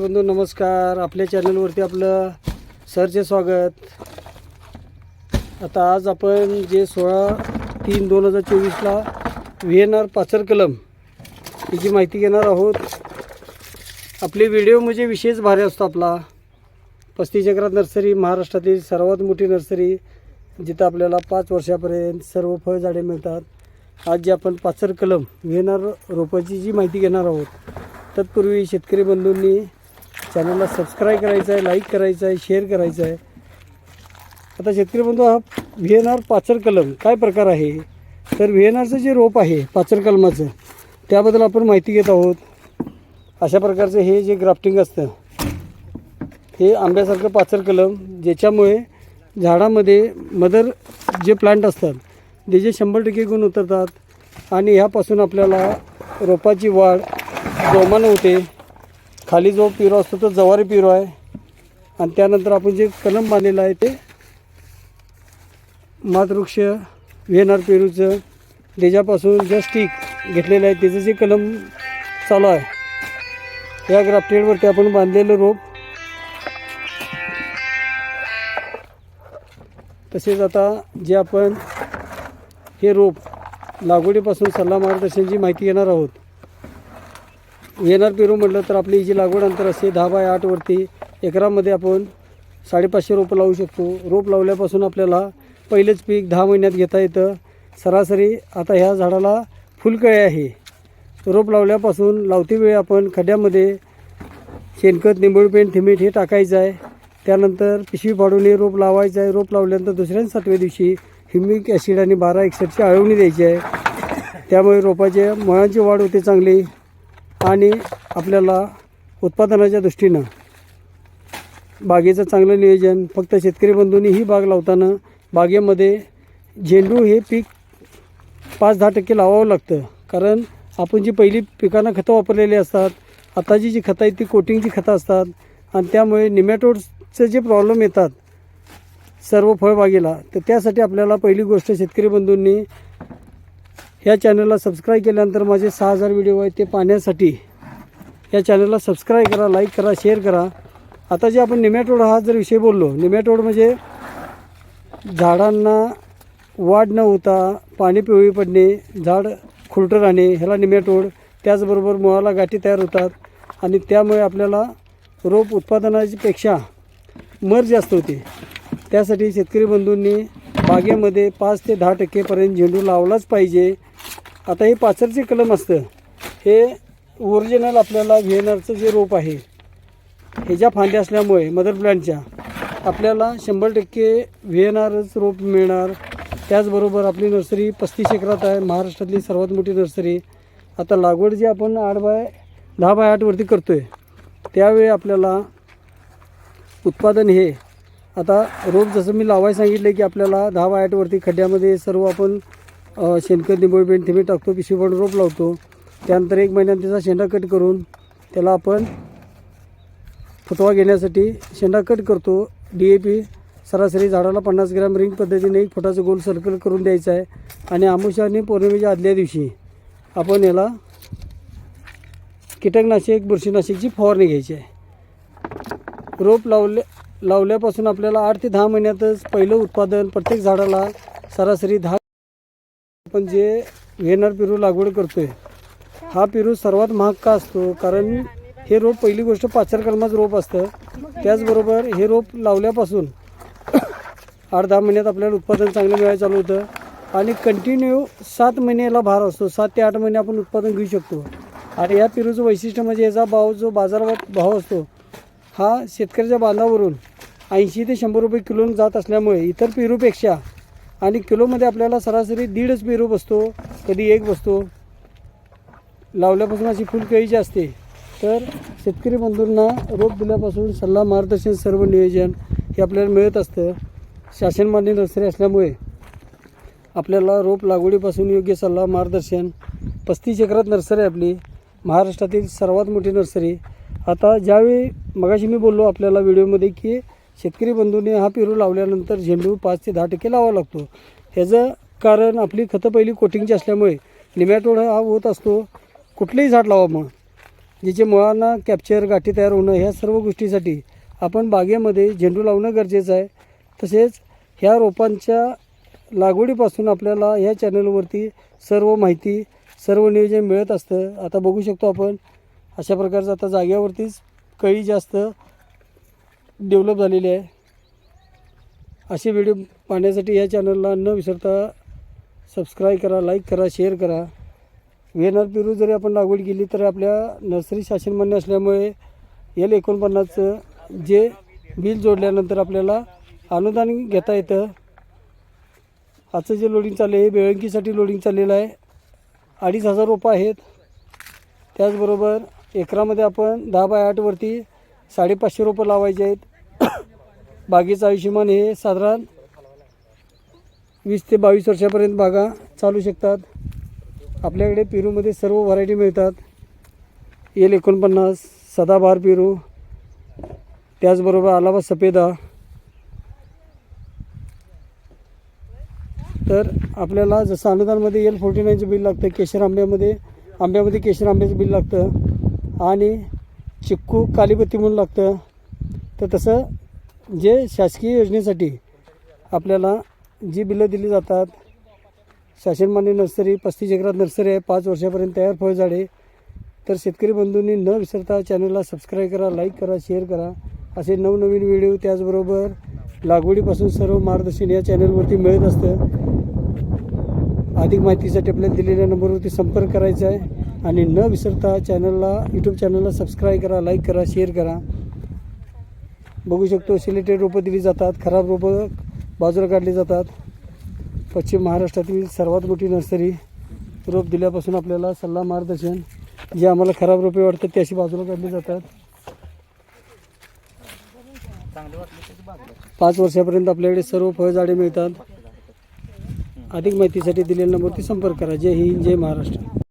बंधू नमस्कार. आपल्या चॅनलवरती आपलं सरचे स्वागत. आता आज आपण जे सोळा तीन दोन हजार चोवीसला व्ही एन आर पाचर कलम याची माहिती घेणार आहोत. आपले व्हिडिओ म्हणजे विशेष भारी असतो आपला. पस्तीस चक्रात नर्सरी महाराष्ट्रातील सर्वात मोठी नर्सरी जिथं आपल्याला पाच वर्षापर्यंत सर्व फळझाडे मिळतात. आज जे आपण पाचर कलम व्ही एन आर रोपाची जी माहिती घेणार आहोत तत्पूर्वी शेतकरी बंधूंनी चॅनलला सबस्क्राईब करायचं आहे लाईक करायचं आहे शेअर करायचं आहे आता शेतकरी बंधू हा व्ही एन आर पाचर कलम काय प्रकार आहे? तर व्ही एन आरचं जे रोप आहे पाचर कलमाचं त्याबद्दल आपण माहिती घेत आहोत. अशा प्रकारचं हे जे ग्राफ्टिंग असतं हे आंब्यासारखं पाचर कलम ज्याच्यामुळे झाडामध्ये मदर जे प्लांट असतात त्याचे शंभर टक्के गुण उतरतात आणि ह्यापासून आपल्याला रोपाची वाढ जोमानं होते. खाली जो पिरो असतो तो जवारी पिरो आहे. आणि त्यानंतर आपण जे कलम बांधलेलं आहे ते मातवृक्ष व्हेनार पेरूचं त्याच्यापासून जे स्टिक घेतलेलं आहे त्याचं जे कलम चालू आहे या ग्राफ्टेडवरती आपण बांधलेलं रोप. तसेच आता जे आपण हे रोप लागवडीपासून सल्ला मार्गदर्शनची माहिती घेणार आहोत येणार पेरू म्हटलं तर आपली जी लागवड अंतर असते दहा बाय आठवरती एकरामध्ये आपण साडेपाचशे रोपं लावू शकतो. रोप लावल्यापासून आपल्याला पहिलेच पीक दहा महिन्यात घेता येतं. सरासरी आता ह्या झाडाला फुलकळे आहे. रोप लावल्यापासून लावती वेळी आपण खड्ड्यामध्ये शेणखत निंबोळी पेंट थिमीट हे टाकायचं आहे. त्यानंतर पिशवी पाडून हे रोप लावायचं आहे. रोप लावल्यानंतर दुसऱ्या सातव्या दिवशी ह्युमिक ॲसिड आणि बारा एकसठची आळवणी द्यायची आहे. त्यामुळे रोपाचे मुळांची वाढ होते चांगली. आणि आपल्याला उत्पादनाच्या दृष्टीनं बागेचं चांगलं नियोजन फक्त शेतकरी बंधूंनी ही बाग लावताना बागेमध्ये झेंडू हे पीक पाच दहा टक्के लावावं लागतं. कारण आपण जी पहिली पिकांना खतं वापरलेली असतात आताची जी खतं आहेत ती कोटिंगची खतं असतात आणि त्यामुळे निमॅटोडचं जे प्रॉब्लेम येतात सर्व फळबागेला तर त्यासाठी आपल्याला पहिली गोष्ट शेतकरी बंधूंनी ह्या चॅनलला सबस्क्राईब केल्यानंतर माझे सहा हजार व्हिडिओ आहेत ते पाहण्यासाठी या चॅनलला सबस्क्राईब करा लाईक करा शेअर करा. आता जे आपण निमॅटोड हा जर विषय बोललो निमॅटोड म्हणजे झाडांना वाढ न होता पाणी पिवळी पडणे झाड खुरटं राहणे ह्याला निमॅटोड त्याचबरोबर मुळाला गाठी तयार होतात आणि त्यामुळे आपल्याला रोप उत्पादनापेक्षा मर जास्त होते. त्यासाठी शेतकरी बंधूंनी बागेमध्ये पाच ते दहा टक्केपर्यंत झेंडू लावलाच पाहिजे. आता हे पाचरचे कलम असतं. हे ओरिजिनल आपल्याला व्हिएनरचं जे रोप आहे ह्याच्या फांद्या असल्यामुळे मदर प्लॅन्टच्या आपल्याला शंभर टक्के व्हेनारच रोप मिळणार. त्याचबरोबर आपली नर्सरी पस्तीस एकरात आहे महाराष्ट्रातली सर्वात मोठी नर्सरी आता लागवड जी आपण आठ बाय दहा बाय आठवरती करतो आहे त्यावेळी आपल्याला उत्पादन हे आता रोप जसं मी लावायला सांगितलं की आपल्याला दहा बाय आठवरती खड्ड्यामध्ये सर्व आपण शेणखत निंबोळी पेंट थिमी टाकतो पिशवीपण रोप लावतो. त्यानंतर एक महिन्यात त्याचा शेंडा कट करून त्याला आपण फतवा घेण्यासाठी शेंडा कट करतो. डी ए पी सरासरी झाडाला पन्नास ग्रॅम रिंग पद्धतीने एक फुटाचं गोल सर्कल करून द्यायचं आहे. आणि आमुषाने आणि पौर्णिमेच्या आदल्या दिवशी आपण याला कीटकनाशक बुरशीनाशकची फवारणी घ्यायची आहे. रोप लावले लावल्यापासून आपल्याला आठ ते दहा महिन्यातच पहिलं उत्पादन प्रत्येक झाडाला सरासरी दहा आपण जे व्हेनर पेरू लागवड करतोय हा पेरू सर्वात महाग का असतो? कारण हे रोप पहिली गोष्ट पाचरकर्माचं रोप असतं. त्याचबरोबर हे रोप लावल्यापासून आठ दहा महिन्यात आपल्याला उत्पादन चांगलं मिळायला चालू होतं. आणि कंटिन्यू सात महिन्याला भार असतो. सात ते आठ महिने आपण उत्पादन घेऊ शकतो. आणि या पेरूचं वैशिष्ट्य म्हणजे याचा भाव जो बाजारात भाव असतो हा शेतकऱ्याच्या बांधावरून ऐंशी ते शंभर रुपये किलोनं जात असल्यामुळे इतर पेरूपेक्षा आणि किलोमध्ये आपल्याला सरासरी दीडच पेरू बसतो कधी एक बसतो. लावल्यापासून अशी फुलकळीची असते. तर शेतकरी बंधूंना रोप दिल्यापासून सल्ला मार्गदर्शन सर्व नियोजन हे आपल्याला मिळत असतं. शासनमान्य नर्सरी असल्यामुळे आपल्याला रोप लागवडीपासून योग्य सल्ला मार्गदर्शन पस्तीस एकरात नर्सरी आपली महाराष्ट्रातील सर्वात मोठी नर्सरी. आता ज्यावेळी मगाशी मी बोललो आपल्याला व्हिडिओमध्ये की शेतकरी बंधूंनी हा पेरू लावल्यानंतर झेंडू पाच ते दहा टक्के लावावा लागतो. ह्याचं कारण आपली खतं पहिली कोटिंगची असल्यामुळे निमॅटोड हा होत असतो. कुठलंही झाड लावा मग. ज्याचे मुळांना कॅप्चर गाठी तयार होणं ह्या सर्व गोष्टीसाठी आपण बागेमध्ये झेंडू लावणं गरजेचं आहे. तसेच ह्या रोपांच्या लागवडीपासून आपल्याला ह्या चॅनलवरती सर्व माहिती सर्व नियोजन मिळत असतं. आता बघू शकतो आपण अशा प्रकारचं आता जाग्यावरतीच कळी जास्त डेव्हलप झालेली आहे. असे व्हिडिओ पाहण्यासाठी या चॅनलला न विसरता सबस्क्राईब करा लाईक करा शेअर करा. व्हेनर पेरू जरी आपण लागवड केली तर आपल्या नर्सरी शासनमान्य असल्यामुळे एल एकोणपन्नासचं जे बिल जोडल्यानंतर आपल्याला अनुदान घेता येतं. आजचं जे लोडिंग चाललं आहे हे बेळंकीसाठी लोडिंग चाललेलं आहे. अडीच हजार रोपं आहेत. त्याचबरोबर एकरामध्ये आपण दहा बाय आठवरती साडेपाचशे रोपं लावायचे आहेत. बागेचं आयुष्यमान हे साधारण वीस ते बावीस वर्षापर्यंत बागा चालू शकतात. आपल्याकडे पेरूमध्ये सर्व व्हरायटी मिळतात. एल एकोणपन्नास सदाबहार पेरू त्याचबरोबर आलावा सफेदा. तर आपल्याला जसं अनुदानमध्ये एल फोर्टी नाईनचं बिल लागतं केशर आंब्यामध्ये आंब्यामध्ये केशर आंब्याचं बिल लागतं. आणि चिक्कू कालीपत्ती म्हणून लागतं. तर तसं जे शासकीय योजनेसाठी आपल्याला जी बिलं दिली जातात शासनमान्य नर्सरी पस्तीस एकरात नर्सरी आहे पाच वर्षापर्यंत तयार फळझाडे तर शेतकरी बंधूंनी न विसरता चॅनलला सबस्क्राईब करा लाईक करा शेअर करा. असे नवनवीन व्हिडिओ त्याचबरोबर लागवडीपासून सर्व मार्गदर्शन या चॅनलवरती मिळत असतं. अधिक माहितीसाठी आपल्याला दिलेल्या नंबरवरती संपर्क करायचा आहे. आणि न विसरता चॅनलला यूट्यूब चॅनलला सबस्क्राईब करा लाईक करा शेअर करा. बघू शकतो सिलेटेड रोपं दिली जातात खराब रोपं बाजूला काढली जातात. पश्चिम महाराष्ट्रातील सर्वात मोठी नर्सरी रोप दिल्यापासून आपल्याला सल्ला मार्गदर्शन जे आम्हाला खराब रोपे वाटतात ते अशी बाजूला काढली जातात. पाच वर्षापर्यंत आपल्याकडे सर्व फळझाडे मिळतात. अधिक माहितीसाठी दिलेल्या नंबरवरती संपर्क करा. जय हिंद जय महाराष्ट्र.